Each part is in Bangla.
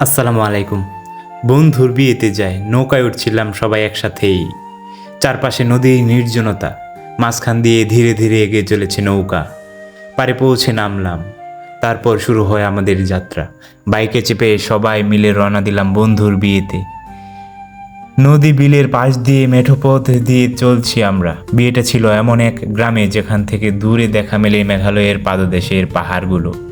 আসসালামু আলাইকুম। বন্ধুর বিয়েতে যায় নৌকায় উঠছিলাম সবাই একসাথেই। চারপাশে নদীর নির্জনতা, মাঝখান দিয়ে ধীরে ধীরে এগিয়ে চলেছে নৌকা। পারে পৌঁছে নামলাম। তারপর শুরু হয় আমাদের যাত্রা। বাইকে চেপে সবাই মিলে রওনা দিলাম বন্ধুর বিয়েতে। নদী বিলের পাশ দিয়ে মেঠো পথ দিয়ে চলছি আমরা। বিয়েটা ছিল এমন এক গ্রামে যেখান থেকে দূরে দেখা মেলে মেঘালয়ের পাদদেশের পাহাড়গুলো।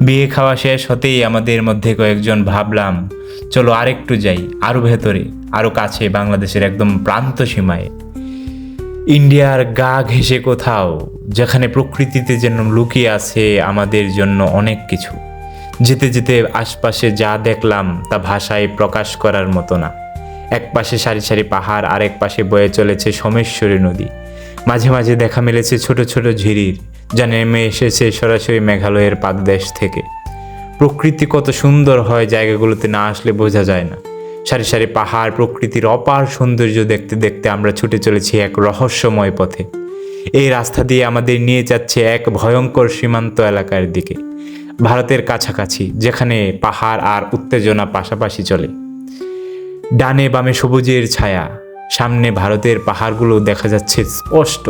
বিয়ে খাওয়া শেষ হতেই আমাদের মধ্যে কয়েকজন ভাবলাম, চলো আরেকটু যাই আরও ভেতরে আরও কাছে, বাংলাদেশের একদম প্রান্ত সীমায়। ইন্ডিয়ার গা ঘেঁষে কোথাও, যেখানে প্রকৃতিতে যেন লুকিয়ে আছে আমাদের জন্য অনেক কিছু। যেতে যেতে আশপাশে যা দেখলাম তা ভাষায় প্রকাশ করার মতো না। এক পাশে সারি সারি পাহাড়, আরেক পাশে বয়ে চলেছে সোমেশ্বরী নদী। মাঝে মাঝে দেখা মিলেছে ছোট ছোট ঝিরির যা নেমে এসেছে সরাসরি মেঘালয়ের পাদদেশ থেকে। প্রকৃতি কত সুন্দর হয় জায়গাগুলোতে না আসলে বোঝা যায় না। সারি সারি পাহাড় প্রকৃতির অপার সৌন্দর্য দেখতে দেখতে আমরা ছুটে চলেছি এক রহস্যময় পথে। এই রাস্তা দিয়ে আমাদের নিয়ে যাচ্ছে এক ভয়ঙ্কর সীমান্ত এলাকার দিকে। ভারতের কাছাকাছি, যেখানে পাহাড় আর উত্তেজনা পাশাপাশি চলে। ডানে বামে সবুজের ছায়া সামনে ভারতের পাহাড়গুলো দেখা যাচ্ছে স্পষ্ট।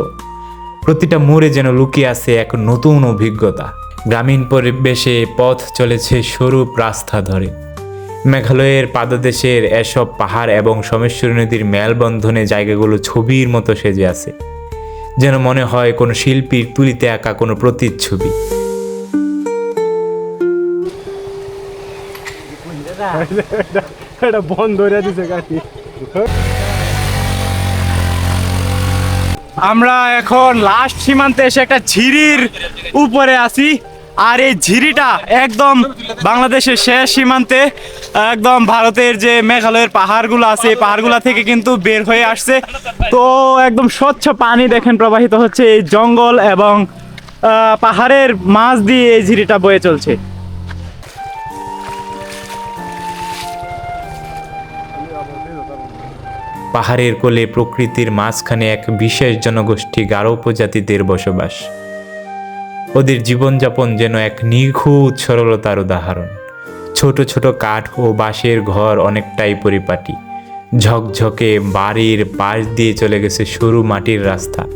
প্রতিটা মোড়ে যেন লুকিয়ে আছে এক নতুন অভিজ্ঞতা। গ্রামীণ পরিবেশে পথ চলেছে সরু রাস্তা ধরে। মেঘালয়ের পাদদেশের এসব পাহাড় এবং সোমেশ্বরী নদীর মেলবন্ধনে জায়গাগুলো ছবির মতো সেজে আছে। যেন মনে হয় কোনো শিল্পীর তুলিতে আঁকা কোনো প্রতিচ্ছবি। এটা বন্ধ করে দিছে গাড়ি। আমরা এখন লাস্ট সীমান্তে এসে একটা ঝিরির উপরে আছি। আর এই ঝিরিটা একদম বাংলাদেশের শেষ সীমান্তে, একদম ভারতের যে মেঘালয়ের পাহাড়গুলো আছে, এই পাহাড়গুলো থেকে কিন্তু বের হয়ে আসছে। তো একদম স্বচ্ছ পানি দেখেন প্রবাহিত হচ্ছে এই জঙ্গল এবং পাহাড়ের মাছ দিয়ে এই ঝিরিটা বয়ে চলছে। পাহাড়ের কোলে প্রকৃতির মাঝখানে এক বিশেষ জনগোষ্ঠী গারো উপজাতিদের বসবাস। ওদের জীবনযাপন যেন এক নিখুঁত সরলতার উদাহরণ। ছোট ছোট কাঠ ও বাঁশের ঘর অনেকটাই পরিপাটি। ঝকঝকে বাড়ির পাশ দিয়ে চলে গেছে সরু মাটির রাস্তা।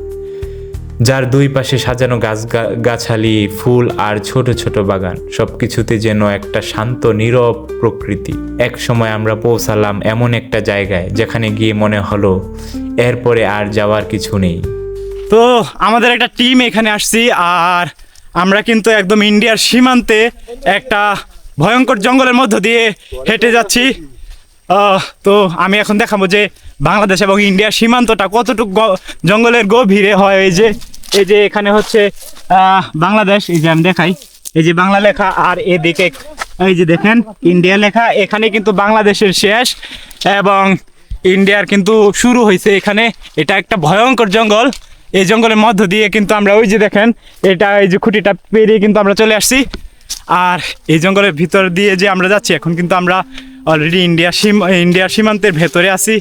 যার দুই পাশে সাজানো গাছ গাছালি, ফুল আর ছোট ছোট বাগান। সবকিছুতে যেন একটা শান্ত, নীরব প্রকৃতি। এক সময় আমরা পৌঁছালাম এমন একটা জায়গায়, যেখানে গিয়ে মনে হলো, এরপরে আর যাওয়ার কিছু নেই। তো আমাদের একটা টিম এখানে আসছি, আর আমরা কিন্তু একদম ইন্ডিয়ার সীমান্তে একটা ভয়ঙ্কর জঙ্গলের মধ্য দিয়ে হেঁটে যাচ্ছি। তো আমি এখন দেখাবো যে বাংলাদেশ এবং ইন্ডিয়ার সীমান্তটা কতটুকু জঙ্গলের গভীরে হয়, এই যে এই যে এখানে হচ্ছে বাংলাদেশ, এই যে আমি দেখাই। এই যে বাংলা লেখা, আর এদিকে এই যে দেখেন, ইন্ডিয়া লেখা। এখানে কিন্তু বাংলাদেশের শেষ এবং ইন্ডিয়ার কিন্তু শুরু হয়েছে এখানে। এটা একটা ভয়ঙ্কর জঙ্গল। এই জঙ্গলের মধ্য দিয়ে কিন্তু আমরা ওই যে দেখেন, এটা এই যে খুঁটিটা পেরিয়ে কিন্তু আমরা চলে আসছি। আর এই জঙ্গলের ভিতর দিয়ে যে আমরা যাচ্ছি, এখন কিন্তু আমরা অলরেডি ইন্ডিয়া ইন্ডিয়ার সীমান্তের ভেতরে আছি।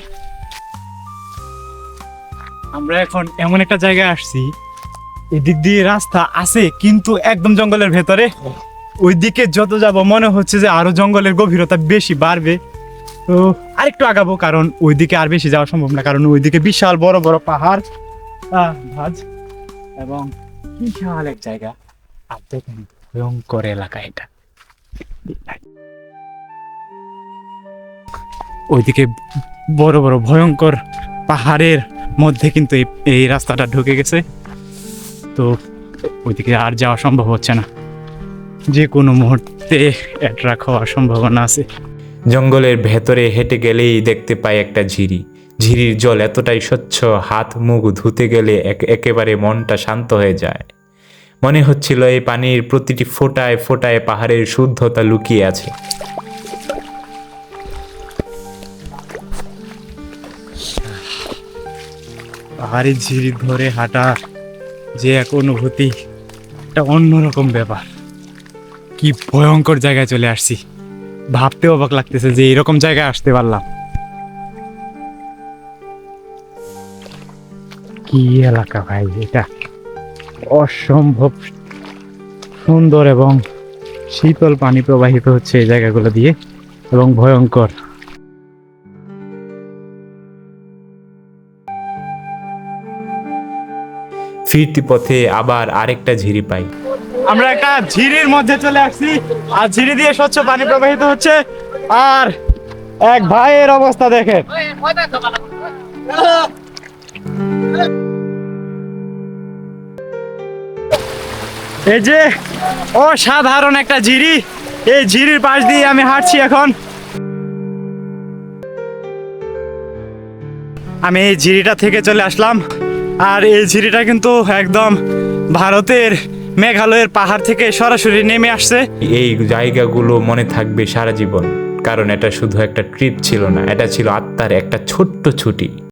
আমরা এখন এমন একটা জায়গায় আসছি এদিক দিয়ে রাস্তা আছে, কিন্তু একদম জঙ্গলের ভেতরে। ওইদিকে যত যাব, মনে হচ্ছে যে আরও জঙ্গলের গভীরতা বেশি বাড়বে। তো আরেকটু আগাবো, কারণ ওইদিকে আর বেশি যাওয়া সম্ভব না, কারণ ওইদিকে বিশাল বড় বড় পাহাড় ভাজ এবং বিশাল এক জায়গা। আর দেখেন, ভয়ঙ্কর এলাকা এটা। ওইদিকে বড় বড় ভয়ঙ্কর পাহাড়ের মধ্যে কিন্তু এই রাস্তাটা ঢুকে গেছে। তো ওইদিকে আর যাওয়া সম্ভব হচ্ছে না। যে কোনো মুহূর্তে অ্যাট্রাক হওয়ার সম্ভাবনা আছে। জঙ্গলের ভেতরে হেঁটে গেলেই দেখতে পাই একটা ঝিরি। ঝিরির জল এতটাই স্বচ্ছ হাত মুখ ধুতে গেলে এক- একেবারে মনটা শান্ত হয়ে যায়। মনে হচ্ছিল এই পানির প্রতিটি ফোঁটায় ফোটায় পাহাড়ের শুদ্ধতা লুকিয়ে আছে। পাহাড়ের ঝিরি ধরে হাঁটা যে এক অনুভূতি, একটা অন্যরকম ব্যাপার। কি ভয়ঙ্কর জায়গায় চলে আসছি। ভাবতে অবাক লাগতেছে যে এরকম জায়গায় আসতে পারলাম। কি এলাকা ভাই এটা? অসম্ভব সুন্দর এবং শীতল পানি প্রবাহিত হচ্ছে এই জায়গাগুলো দিয়ে এবং ভয়ঙ্কর। ফিরতি পথে আবার আরেকটা ঝিরি পাই। আমরা একটা ঝিরির মধ্যে চলে আসছি। আর ঝিরি দিয়ে স্বচ্ছ পানি প্রবাহিত হচ্ছে। আর এক ভাইয়ের অবস্থা দেখেন। এই যে অসাধারণ একটা ঝিরি। এই ঝিরির পাশ দিয়ে আমি হাঁটছি এখন। আমি এই ঝিরিটা থেকে চলে আসলাম। আর এই ঝিরিটা কিন্তু একদম ভারতের মেঘালয়ের পাহাড় থেকে সরাসরি নেমে আসছে। এই জায়গাগুলো মনে থাকবে সারা জীবন, কারণ এটা শুধু একটা ট্রিপ ছিল না, এটা ছিল আত্মার একটা ছোট্ট ছুটি।